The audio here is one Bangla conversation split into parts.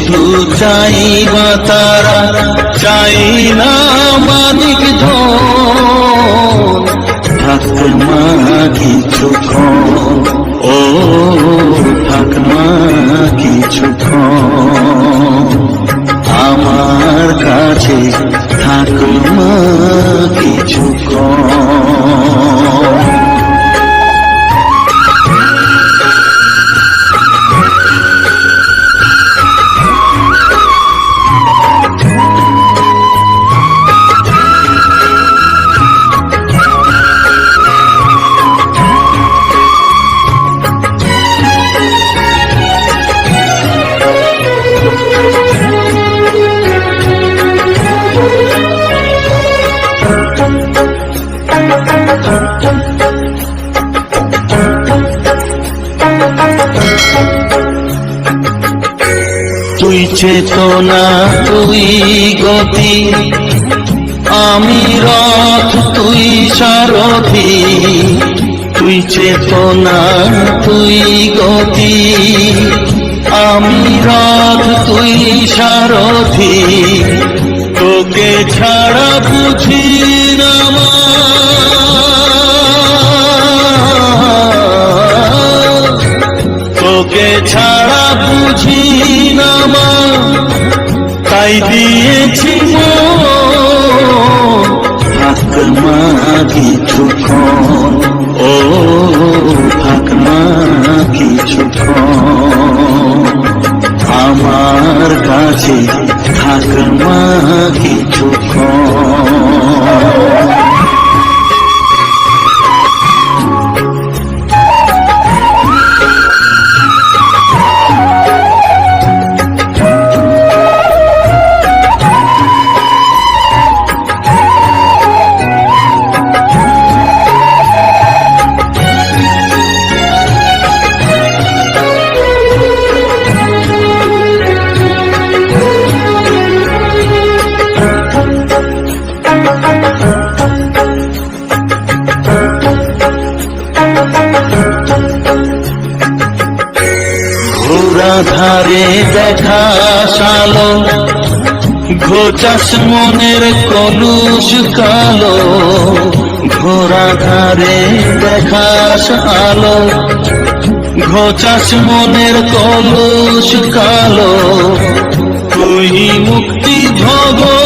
শুধু চাই বা তারা চাই না মালিক ধন। মা কিছুক্ষণ ও চেতনা তুই গতি, আমি রথ তুই সারথি। তুই চেতনা তুই গতি, আমি রথ তুই সারথি। তোকে ছাড়া বুঝি কিছুক্ষণ ও কিছু কিছুক্ষণ আমার কাছে থাক ধারে দেখা সালো ঘোচাস মনের কলুষ কালো ঘোরা ধারে দেখা সালো ঘোচাস মনের কলুষ কালো, তুই মুক্তি ভগবতী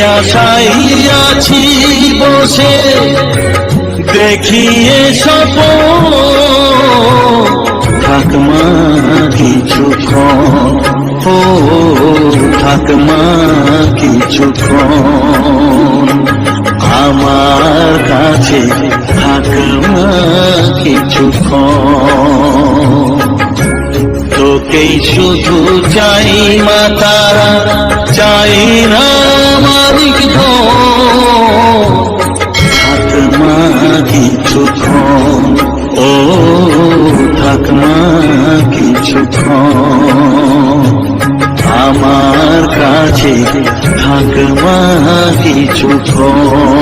আশাই আছি বসে, দেখিয়ে সপ থাকমা কিছুক্ষণ ও থাকমা কিছুক্ষণ আমার কাছে থাকমা কিছুক্ষণ তোকেই শুধু চাই মা তারা, চাই না মা কিছুক্ষণ